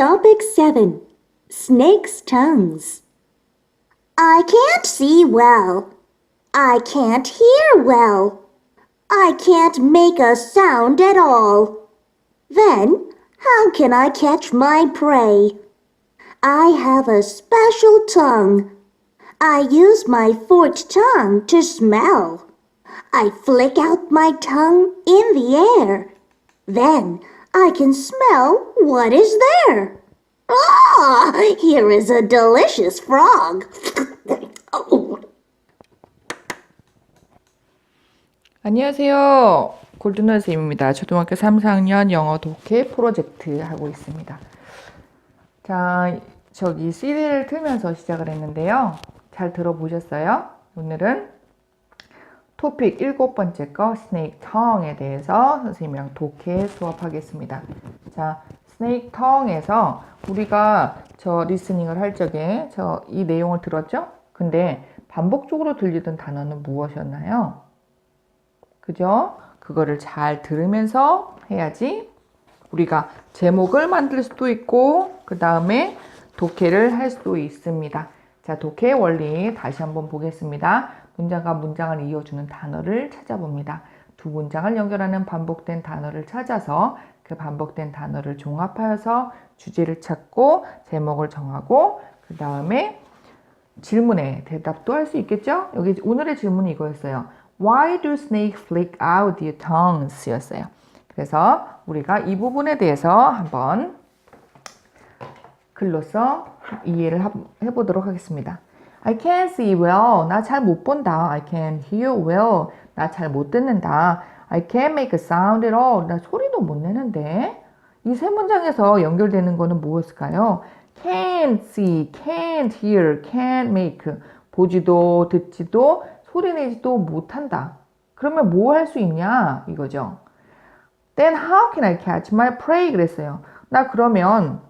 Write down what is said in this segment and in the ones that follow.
Topic 7 Snake's Tongues. I can't see well. I can't hear well. I can't make a sound at all. Then, how can I catch my prey? I have a special tongue. I use my forked tongue to smell. I flick out my tongue in the air. Then I can smell what is there. Ah, here is a delicious frog. Oh, 안녕하세요. 골든너 선생님입니다. 초등학교 3, 4학년 영어 독해 프로젝트 하고 있습니다. 자, 저기 CD를 틀면서 시작을 했는데요. 잘 들어보셨어요? 오늘은 토픽 일곱 번째 거 스네이크 텅에 대해서 선생님이랑 독해 수업하겠습니다. 자, 스네이크 텅에서 우리가 저 리스닝을 할 적에 저 이 내용을 들었죠? 근데 반복적으로 들리던 단어는 무엇이었나요? 그죠? 그거를 잘 들으면서 해야지 우리가 제목을 만들 수도 있고 그 다음에 독해를 할 수도 있습니다. 자, 독해 원리 다시 한번 보겠습니다. 문장과 문장을 이어주는 단어를 찾아봅니다. 두 문장을 연결하는 반복된 단어를 찾아서 그 반복된 단어를 종합하여서 주제를 찾고 제목을 정하고 그 다음에 질문에 대답도 할 수 있겠죠? 여기 오늘의 질문이 이거였어요. Why do snakes flick out their tongues? 였어요. 그래서 우리가 이 부분에 대해서 한번 글로써 이해를 하- 해보도록 하겠습니다. I can't see well. 나 잘 못 본다. I can't hear well. 나 잘 못 듣는다. I can't make a sound at all. 나 소리도 못 내는데. 이 세 문장에서 연결되는 거는 무엇일까요? can't see, can't hear, can't make. 보지도 듣지도 소리 내지도 못한다. 그러면 뭐 할 수 있냐? 이거죠. Then how can I catch my prey? 그랬어요. 나 그러면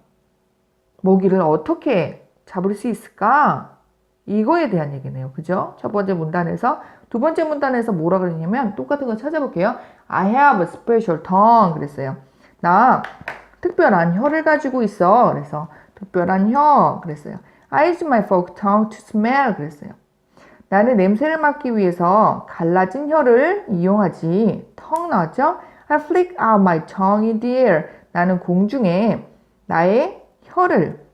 모기를 어떻게 잡을 수 있을까? 이거에 대한 얘기네요. 그죠? 첫 번째 문단에서 두 번째 문단에서 뭐라 그랬냐면 똑같은 거 찾아볼게요. I have a special tongue 그랬어요. 나 특별한 혀를 가지고 있어. 그래서 특별한 혀 그랬어요. I use my forked tongue to smell 그랬어요. 나는 냄새를 맡기 위해서 갈라진 혀를 이용하지. 턱 나왔죠? I flick out my tongue in the air. 나는 공중에 나의 혀를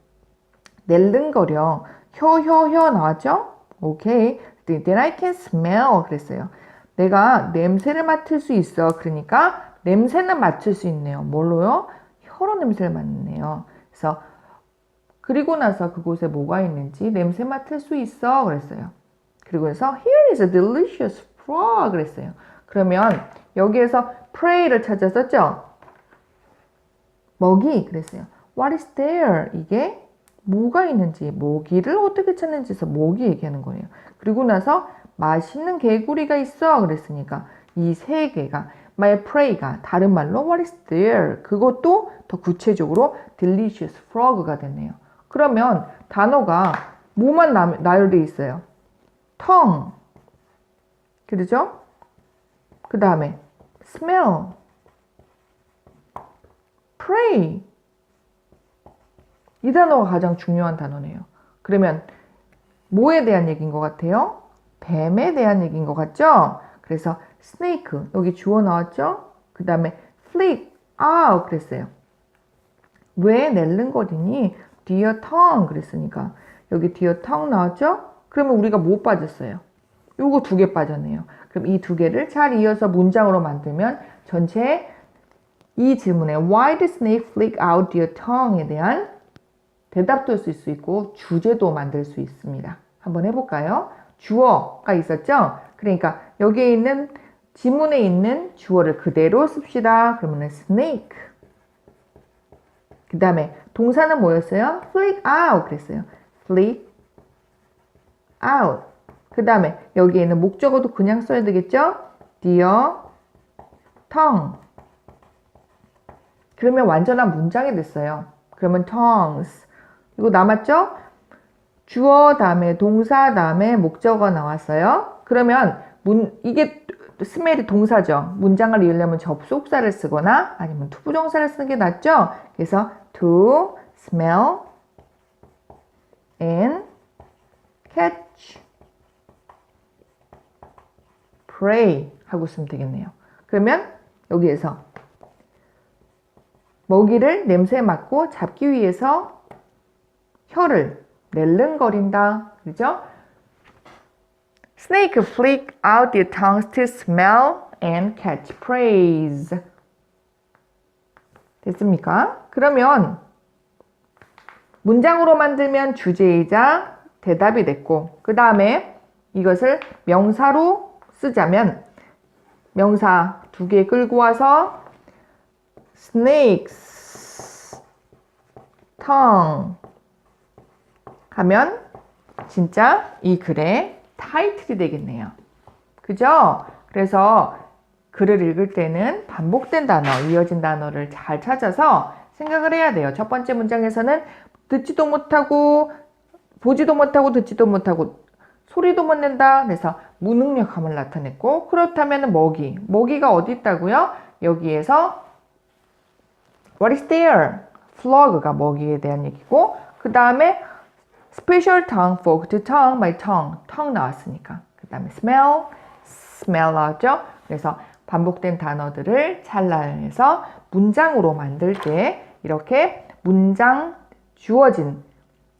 낼름거려. 혀, 혀, 혀 나왔죠? 오케이. Then I can smell. 그랬어요. 내가 냄새를 맡을 수 있어. 그러니까 냄새는 맡을 수 있네요. 뭘로요? 혀로 냄새를 맡네요. 그래서 그리고 나서 그곳에 뭐가 있는지 냄새 맡을 수 있어. 그랬어요. 그리고 해서 Here is a delicious frog. 그랬어요. 그러면 여기에서 prey를 찾았었죠? 먹이. 그랬어요. What is there? 이게 뭐가 있는지, 모기를 어떻게 찾는지에서 모기 얘기하는 거예요. 그리고 나서 맛있는 개구리가 있어. 그랬으니까 이 세 개가 my prey가 다른 말로 what is there? 그것도 더 구체적으로 delicious frog가 됐네요. 그러면 단어가 뭐만 나, 나열돼 있어요? tongue. 그러죠? 그 다음에 smell, pray. 이 단어가 가장 중요한 단어네요. 그러면 뭐에 대한 얘기인 것 같아요? 뱀에 대한 얘기인 것 같죠? 그래서 snake 여기 주어 나왔죠? 그 다음에 flick out 그랬어요. 왜 낼름거리니? dear tongue 그랬으니까 여기 dear tongue 나왔죠? 그러면 우리가 뭐 빠졌어요? 요거 두 개 빠졌네요. 그럼 이 두 개를 잘 이어서 문장으로 만들면 전체 이 질문에 Why did snake flick out their tongue에 대한 대답도 쓸 수 있고 주제도 만들 수 있습니다. 한번 해볼까요? 주어가 있었죠? 그러니까 여기에 있는 지문에 있는 주어를 그대로 씁시다. 그러면 snake. 그 다음에 동사는 뭐였어요? flick out 그랬어요. flick out. 그 다음에 여기에 있는 목적어도 그냥 써야 되겠죠? dear tongue. 그러면 완전한 문장이 됐어요. 그러면 tongues. 이거 남았죠? 주어 다음에 동사 다음에 목적어 나왔어요. 그러면 문 이게 스멜이 동사죠. 문장을 이으려면 접속사를 쓰거나 아니면 투부정사를 쓰는 게 낫죠. 그래서 to smell and catch pray 하고 쓰면 되겠네요. 그러면 여기에서 먹이를 냄새 맡고 잡기 위해서 혀를 낼름거린다. 그죠? Snake flick out their tongues to smell and catch prey. 됐습니까? 그러면 문장으로 만들면 주제이자 대답이 됐고 그 다음에 이것을 명사로 쓰자면 명사 두 개 끌고 와서 snakes tongue 하면 진짜 이 글의 타이틀이 되겠네요. 그죠? 그래서 글을 읽을 때는 반복된 단어, 이어진 단어를 잘 찾아서 생각을 해야 돼요. 첫 번째 문장에서는 듣지도 못하고, 보지도 못하고, 듣지도 못하고, 소리도 못 낸다. 그래서 무능력함을 나타냈고, 그렇다면 먹이. 먹이가 어디 있다고요? 여기에서 What is there? flog가 먹이에 대한 얘기고, 그 다음에 special tongue, forked tongue, my tongue, tongue 나왔으니까. 그 다음에 smell, smell 나왔죠? 그래서 반복된 단어들을 찰나해서 문장으로 만들 때 이렇게 문장 주어진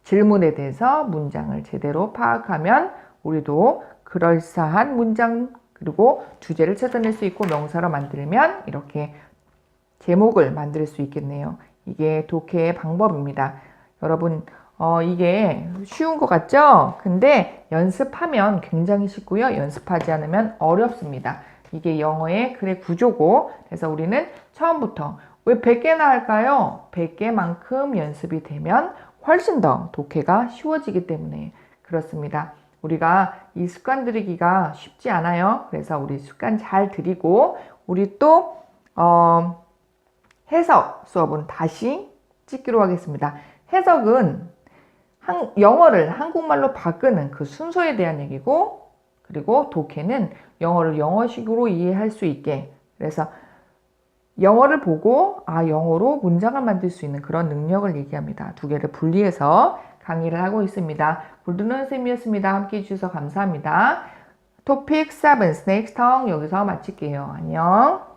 질문에 대해서 문장을 제대로 파악하면 우리도 그럴싸한 문장 그리고 주제를 찾아낼 수 있고 명사로 만들면 이렇게 제목을 만들 수 있겠네요. 이게 독해의 방법입니다. 여러분, 어, 이게 쉬운 것 같죠? 근데 연습하면 굉장히 쉽고요. 연습하지 않으면 어렵습니다. 이게 영어의 글의 구조고, 그래서 우리는 처음부터 왜 100개나 할까요? 100개만큼 연습이 되면 훨씬 더 독해가 쉬워지기 때문에 그렇습니다. 우리가 이 습관 들이기가 쉽지 않아요. 그래서 우리 습관 잘 들이고, 우리 또, 어, 해석 수업은 다시 찍기로 하겠습니다. 해석은 한, 영어를 한국말로 바꾸는 그 순서에 대한 얘기고, 그리고 독해는 영어를 영어식으로 이해할 수 있게. 그래서 영어를 보고, 아, 영어로 문장을 만들 수 있는 그런 능력을 얘기합니다. 두 개를 분리해서 강의를 하고 있습니다. 골드는 쌤이었습니다. 함께 해 주셔서 감사합니다. 토픽 7, 스네이크 텅 여기서 마칠게요. 안녕.